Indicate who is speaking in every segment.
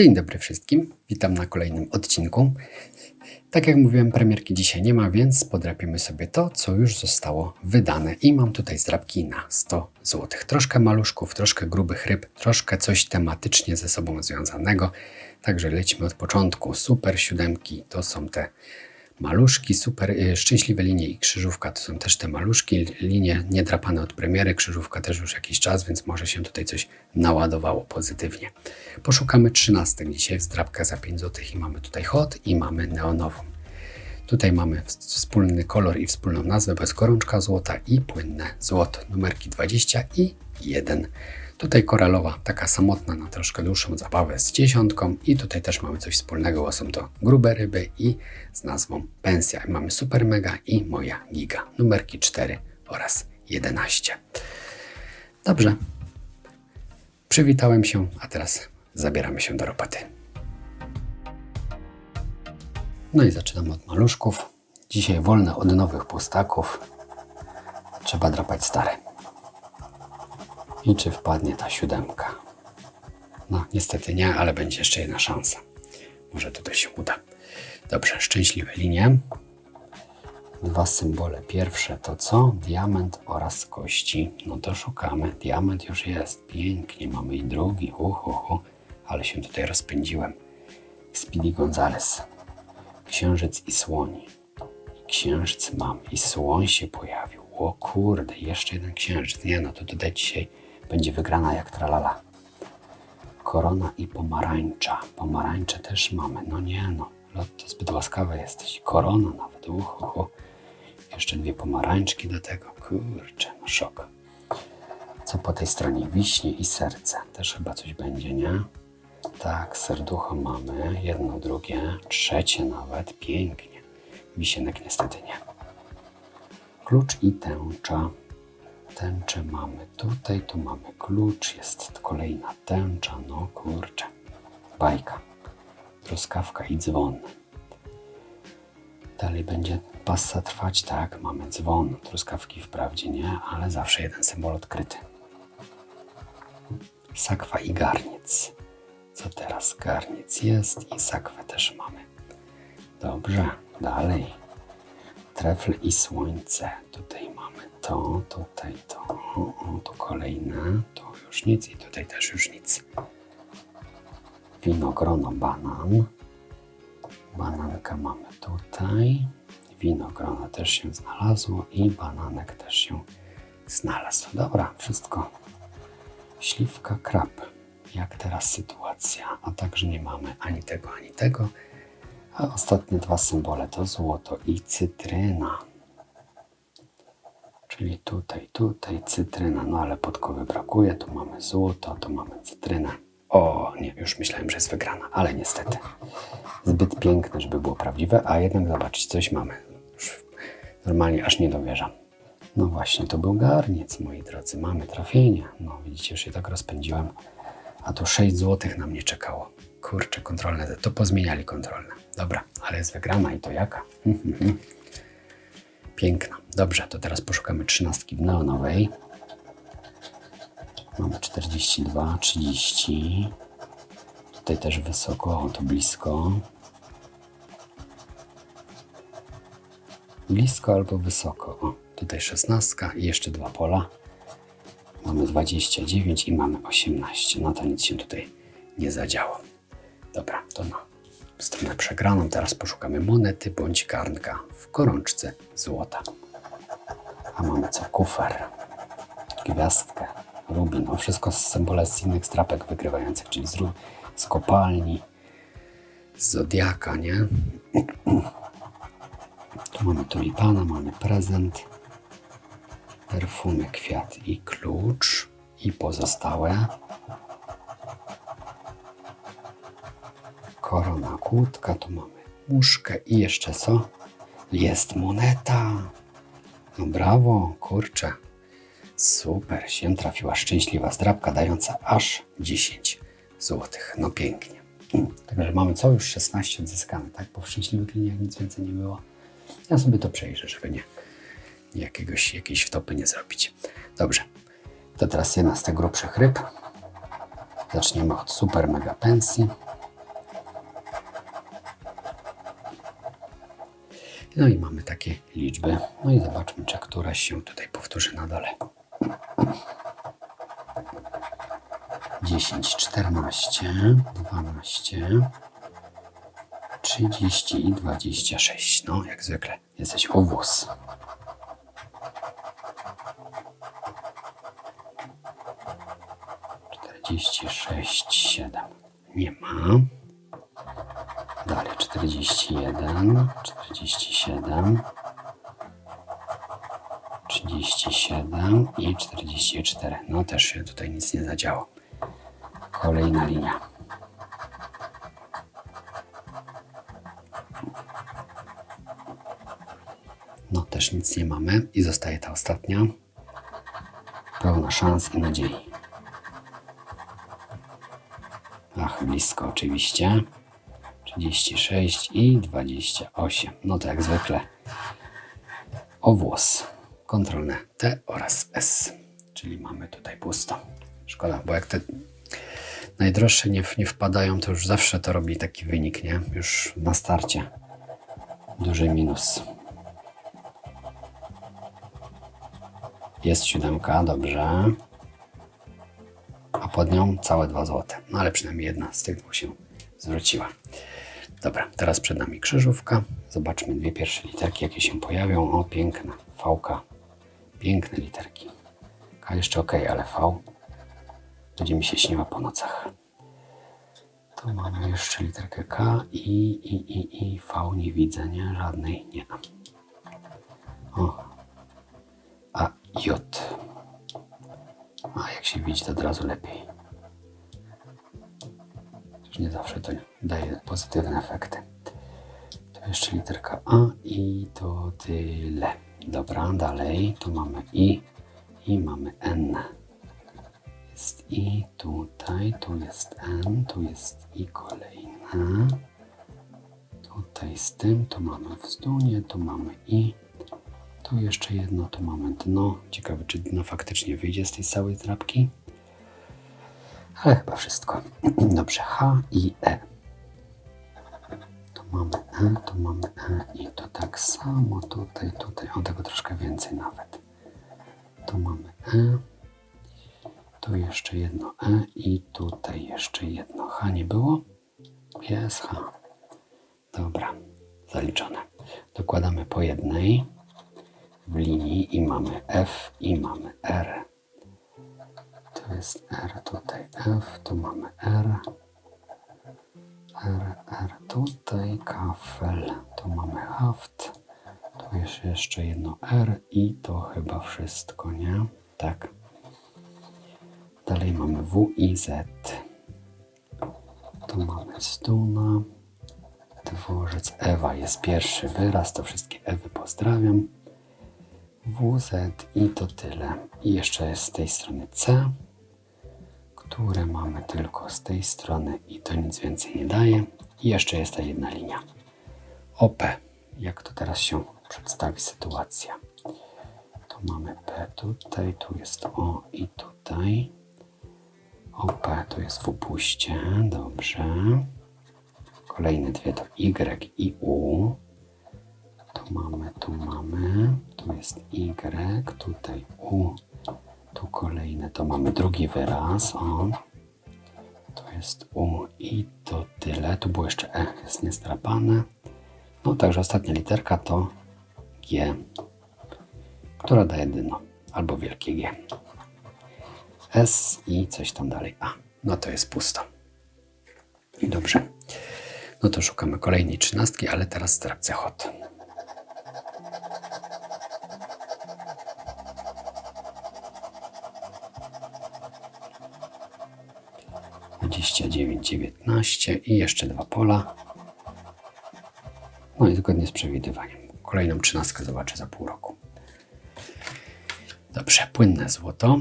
Speaker 1: Dzień dobry wszystkim, witam na kolejnym odcinku. Tak jak mówiłem, premierki dzisiaj nie ma, więc podrapiemy sobie to, co już zostało wydane. I mam tutaj zdrabki na 100 zł. Troszkę maluszków, troszkę grubych ryb, troszkę coś tematycznie ze sobą związanego. Także lećmy od początku. Super siódemki to są te maluszki, super y, szczęśliwe linie i krzyżówka to są też te maluszki, linie niedrapane od premiery, krzyżówka też już jakiś czas, więc może się tutaj coś naładowało pozytywnie. Poszukamy trzynastek dzisiaj, zdrabka za 5 zł i mamy tutaj hot i mamy neonową. Tutaj mamy wspólny kolor i wspólną nazwę bez korączka złota i płynne złoto. Numerki 20 i 1. Tutaj koralowa, taka samotna na troszkę dłuższą zabawę z dziesiątką i tutaj też mamy coś wspólnego, bo są to grube ryby i z nazwą pensja. Mamy super mega i moja giga. Numerki 4 oraz 11. Dobrze. Przywitałem się, a teraz zabieramy się do roboty. No i zaczynamy od maluszków. Dzisiaj wolne od nowych pustaków. Trzeba drapać stare. I czy wpadnie ta siódemka? No, niestety nie, ale będzie jeszcze jedna szansa. Może tutaj się uda. Dobrze, szczęśliwe linie. Dwa symbole. Pierwsze to co? Diament oraz kości. No to szukamy. Diament już jest. Pięknie. Mamy i drugi. Uhu, uhu. Ale się tutaj rozpędziłem. Speedy Gonzales. Księżyc i słoń. Księżyc mam. I słoń się pojawił. O kurde, jeszcze jeden księżyc. Nie no, to tutaj dzisiaj będzie wygrana jak tralala. Korona i pomarańcza. Pomarańcze też mamy. No nie no, Lotto zbyt łaskawe jesteś. Korona nawet. Uhu. Jeszcze dwie pomarańczki do tego. Kurczę, no szok. Co po tej stronie? Wiśnie i serce. Też chyba coś będzie, nie? Tak, serducho mamy. Jedno, drugie, trzecie nawet. Pięknie. Wisienek niestety nie. Klucz i tęcza tęczę mamy tutaj, tu mamy klucz, jest kolejna tęcza, no kurczę, bajka, truskawka i dzwon. Dalej będzie passa trwać, tak, mamy dzwon, truskawki wprawdzie nie, ale zawsze jeden symbol odkryty. Sakwa i garniec. Co teraz? Garniec jest i sakwę też mamy. Dobrze, dalej. Trefl i słońce. Tutaj mamy to, tutaj to, o, tu kolejne, tu już nic i tutaj też już nic. Winogrono, banan. Banankę mamy tutaj. Winogrono też się znalazło i bananek też się znalazł. Dobra, wszystko. Śliwka, krab. Jak teraz sytuacja? A także nie mamy ani tego, ani tego. A ostatnie dwa symbole to złoto i cytryna. Czyli tutaj, tutaj cytryna, no ale podkowy brakuje. Tu mamy złoto, tu mamy cytrynę. O, nie, już myślałem, że jest wygrana, ale niestety. Zbyt piękne, żeby było prawdziwe, a jednak zobaczyć, coś mamy. Już normalnie aż nie dowierzam. No właśnie, to był garniec, moi drodzy. Mamy trafienie. No widzicie, już się tak rozpędziłem. A tu 6 zł na mnie czekało. Kurczę, kontrolne. To pozmieniali kontrolne. Dobra, ale jest wygrana i to jaka? Piękna. Dobrze, to teraz poszukamy trzynastki w neonowej. Mamy 42, 30. Tutaj też wysoko, o to blisko. Blisko albo wysoko. O, tutaj 16 i jeszcze dwa pola. Mamy 29 i mamy 18. No to nic się tutaj nie zadziało. Dobra, to na stronę przegraną. Teraz poszukamy monety bądź garnka w gorączce złota. A mamy co? Kufer, gwiazdkę, rubin. No wszystko z symbole z innych strapek wygrywających, czyli z, z kopalni, z zodiaka, nie? Tu mamy tulipana, mamy prezent, perfumy, kwiat i klucz i pozostałe. Korona kłódka, tu mamy muszkę i jeszcze co? Jest moneta. No brawo, kurczę. Super, się trafiła szczęśliwa zdrabka dająca aż 10 zł. No pięknie. Także mamy co? Już 16 odzyskane, tak? Po szczęśliwych liniach nic więcej nie było. Ja sobie to przejrzę, żeby nie jakiegoś, jakiejś wtopy nie zrobić. Dobrze, to teraz jedna z tych grubszych ryb. Zaczniemy od super mega pensji. No i mamy takie liczby. No i zobaczmy, czy któraś się tutaj powtórzy na dole. 10, 14, 12, 30 i 26. No, jak zwykle, jesteś o włos. Czterdzieści sześć, siedem. Nie ma. Dalej czterdzieści jeden, czterdzieści siedem, trzydzieści siedem i czterdzieści cztery. No też się tutaj nic nie zadziało. Kolejna linia. No też nic nie mamy i zostaje ta ostatnia. Pełna szans i nadziei. Ach, blisko oczywiście. 36 i 28. No to jak zwykle. O włos. Kontrolne T oraz S. Czyli mamy tutaj pusto. Szkoda, bo jak te najdroższe nie, nie wpadają, to już zawsze to robi taki wynik, nie? Już na starcie. Duży minus. Jest siódemka, dobrze. A pod nią całe dwa złote. No ale przynajmniej jedna z tych dwóch się zwróciła. Dobra, teraz przed nami krzyżówka. Zobaczmy dwie pierwsze literki, jakie się pojawią. O, piękna. V-ka. Piękne literki. K jeszcze ok, ale V będzie mi się śniła po nocach. Tu mamy jeszcze literkę K i, i, i, i V nie widzę, nie? Żadnej, nie. O. A J. A jak się widzi, to od razu lepiej. Chociaż nie zawsze to daje pozytywne efekty. Tu jeszcze literka A i to tyle. Dobra, dalej. Tu mamy I i mamy N. Jest I tutaj, tu jest N, tu jest I kolejne. Tutaj z tym, tu mamy wzdunie, tu mamy I. Tu jeszcze jedno, tu mamy dno. Ciekawe, czy dno faktycznie wyjdzie z tej całej drapki. Ale chyba wszystko. Dobrze, H i E. Mamy E, tu mamy E i to tak samo tutaj, tutaj. O tego troszkę więcej nawet. Tu mamy E. Tu jeszcze jedno E i tutaj jeszcze jedno H nie było? Jest H. Dobra, zaliczone. Dokładamy po jednej w linii i mamy F i mamy R. To jest R, tutaj F, tu mamy R. R, R, tutaj kafel, tu mamy haft, tu jest jeszcze jedno R i to chyba wszystko, nie? Tak. Dalej mamy W i Z. Tu mamy Stuna, dworzec Ewa jest pierwszy wyraz, to wszystkie Ewy pozdrawiam. WZ i to tyle. I jeszcze jest z tej strony C, które mamy tylko z tej strony i to nic więcej nie daje. I jeszcze jest ta jedna linia. OP. Jak to teraz się przedstawi sytuacja? Tu mamy P tutaj, tu jest O i tutaj. OP tu jest w upuście. Dobrze. Kolejne dwie to Y i U. Tu mamy, tu mamy, tu jest Y, tutaj U, tu kolejne, to mamy drugi wyraz, o. To jest U i to tyle. Tu było jeszcze E, jest niestrapane. No także ostatnia literka to G, która daje dyno, albo wielkie G. S i coś tam dalej A. No to jest pusto. Dobrze. No to szukamy kolejnej trzynastki, ale teraz strapce hot. Dwadzieścia dziewięć, dziewiętnaście i jeszcze dwa pola. No i zgodnie z przewidywaniem. Kolejną trzynastkę zobaczę za pół roku. Dobrze, płynne złoto.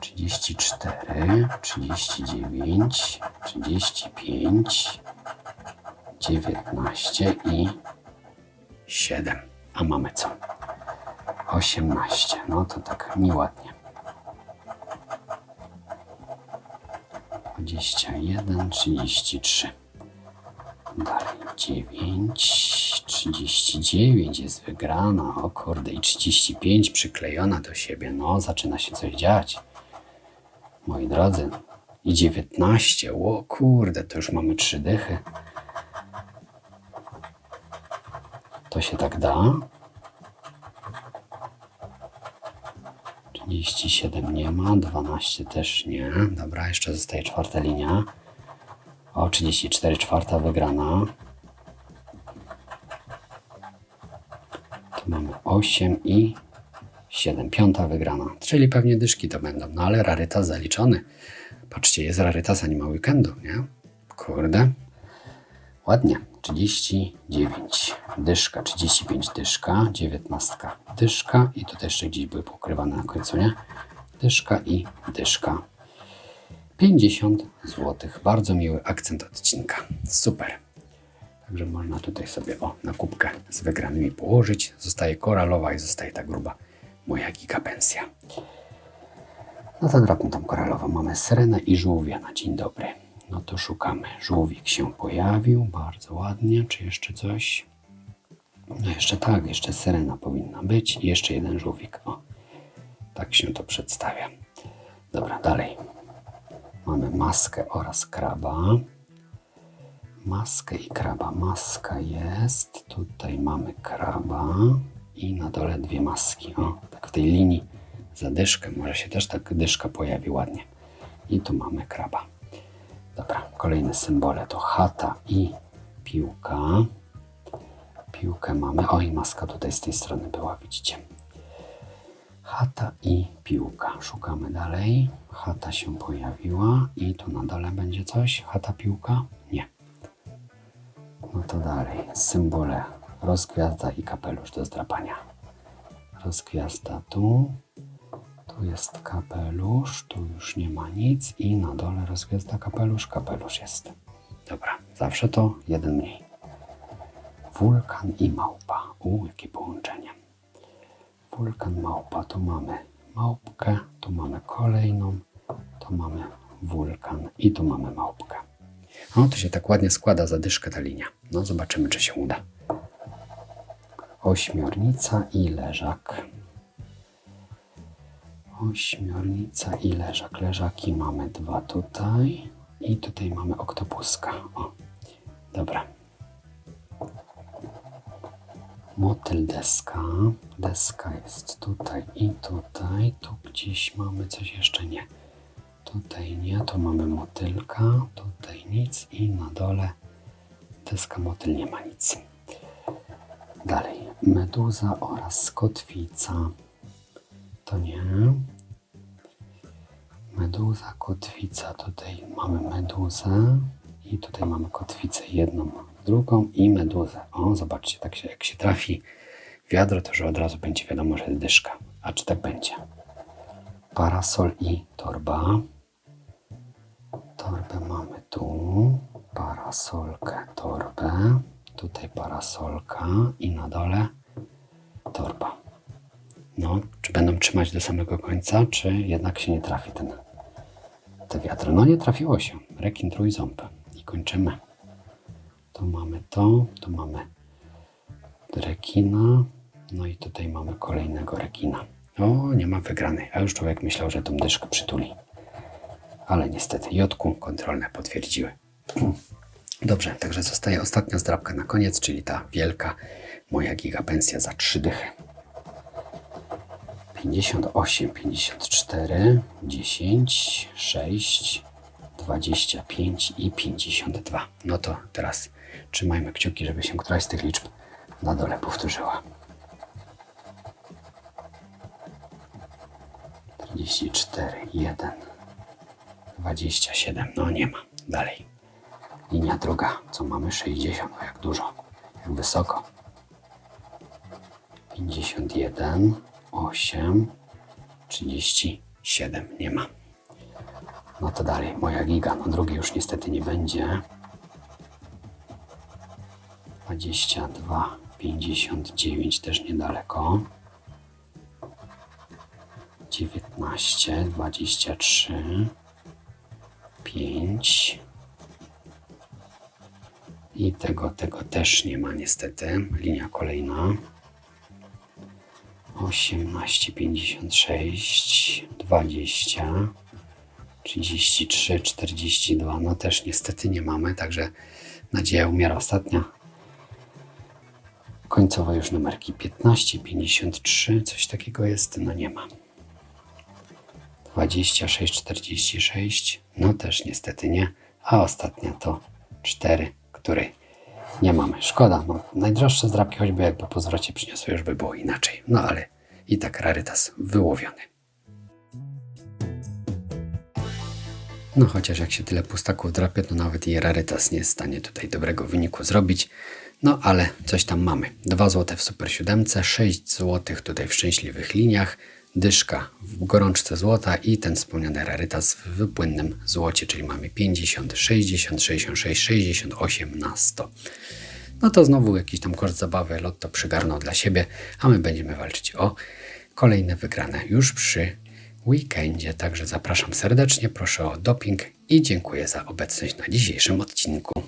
Speaker 1: 34, 39, 35, 19 i 7. A mamy co? 18. No to tak mi 21, 33. Dalej 9, 39 jest wygrana. O kurde, i 35 przyklejona do siebie. No, zaczyna się coś dziać. Moi drodzy. I 19. O kurde, to już mamy trzy dychy. To się tak da. 37 nie ma, 12 też nie. Dobra, jeszcze zostaje czwarta linia. O, 34, czwarta wygrana. Tu mamy 8 i 7, piąta wygrana. Czyli pewnie dyszki to będą, no ale rarytas zaliczony. Patrzcie, jest rarytas, a nie ma weekendu, nie? Kurde. Ładnie. 39 dyszka, 35 dyszka, 19 dyszka i tutaj jeszcze gdzieś były pokrywane na końcu, nie? Dyszka i dyszka. 50 zł. Bardzo miły akcent odcinka. Super. Także można tutaj sobie o, na kubkę z wygranymi położyć. Zostaje koralowa i zostaje ta gruba moja gigapensja. No to drobną tą koralową mamy syrenę i żółwia na dzień dobry. No to szukamy. Żółwik się pojawił, bardzo ładnie. Czy jeszcze coś? No jeszcze tak, jeszcze syrena powinna być jeszcze jeden żółwik. O, tak się to przedstawia. Dobra, dalej. Mamy maskę oraz kraba. Maskę i kraba. Maska jest. Tutaj mamy kraba i na dole dwie maski. O, tak w tej linii za dyszkę. Może się też tak dyszka pojawi ładnie. I tu mamy kraba. Dobra, kolejne symbole to chata i piłka. Piłkę mamy. O, i maska tutaj z tej strony była, widzicie. Chata i piłka. Szukamy dalej. Chata się pojawiła i tu na dole będzie coś. Chata, piłka? Nie. No to dalej. Symbole rozgwiazda i kapelusz do zdrapania. Rozgwiazda tu. Tu jest kapelusz, tu już nie ma nic i na dole rozgwiazda kapelusz, kapelusz jest. Dobra, zawsze to jeden mniej. Wulkan i małpa. U, jakie połączenie. Wulkan, małpa. Tu mamy małpkę, tu mamy kolejną, tu mamy wulkan i tu mamy małpkę. No, to się tak ładnie składa zadyszkę ta linia. No, zobaczymy, czy się uda. Ośmiornica i leżak. Ośmiornica i leżak. Leżaki mamy dwa tutaj i tutaj mamy oktopuska. O, dobra. Motyl deska. Deska jest tutaj i tutaj. Tu gdzieś mamy coś jeszcze nie. Tutaj nie, tu mamy motylka, tutaj nic i na dole deska motyl nie ma nic. Dalej, meduza oraz kotwica. To nie. Meduza, kotwica. Tutaj mamy meduzę i tutaj mamy kotwicę jedną, drugą i meduzę. O, zobaczcie, tak się, jak się trafi wiadro, to że od razu będzie wiadomo, że jest dyszka. A czy tak będzie? Parasol i torba. Torbę mamy tu, parasolkę, torbę, tutaj parasolka i na dole torba. No, czy będą trzymać do samego końca, czy jednak się nie trafi ten te wiatry? No nie trafiło się. Rekin trójząb. I kończymy. Tu mamy to, tu mamy rekina, no i tutaj mamy kolejnego rekina. O, nie ma wygranej, a już człowiek myślał, że tą dyszkę przytuli. Ale niestety jodku kontrolne potwierdziły. Dobrze, także zostaje ostatnia zdrabka na koniec, czyli ta wielka moja gigapensja za trzy dychy. 58, 54, 10, 6, 25 i 52. No to teraz trzymajmy kciuki, żeby się któraś z tych liczb na dole powtórzyła. 44, 1, 27. No nie ma. Dalej. Linia druga. Co mamy? 60. O jak dużo. Jak wysoko. 51, 8, 37. Nie ma. No to dalej. Moja giga. No drugiej już niestety nie będzie. 22, 59 też niedaleko. 19, 23, 5 I tego, tego też nie ma niestety. Linia kolejna. 18, 56, 20, 33, 42. No też niestety nie mamy, także nadzieja umiera ostatnia. Końcowe już numerki 15, 53, coś takiego jest, no nie ma. 26, 46, no też niestety nie. A ostatnia to 4, której nie mamy. Szkoda, no, najdroższe zdrabki choćby jakby po zwrocie przyniosły, już by było inaczej. No ale i tak rarytas wyłowiony. No chociaż jak się tyle pustaków drapie, to nawet i rarytas nie jest w stanie tutaj dobrego wyniku zrobić. No ale coś tam mamy. 2 zł w Super 7, 6 zł tutaj w szczęśliwych liniach, dyszka w gorączce złota i ten wspomniany rarytas w wypłynnym złocie, czyli mamy 50, 60, 66, 68 na 100. No to znowu jakiś tam koszt zabawy Lotto przygarnął dla siebie, a my będziemy walczyć o kolejne wygrane już przy weekendzie. Także zapraszam serdecznie, proszę o doping i dziękuję za obecność na dzisiejszym odcinku.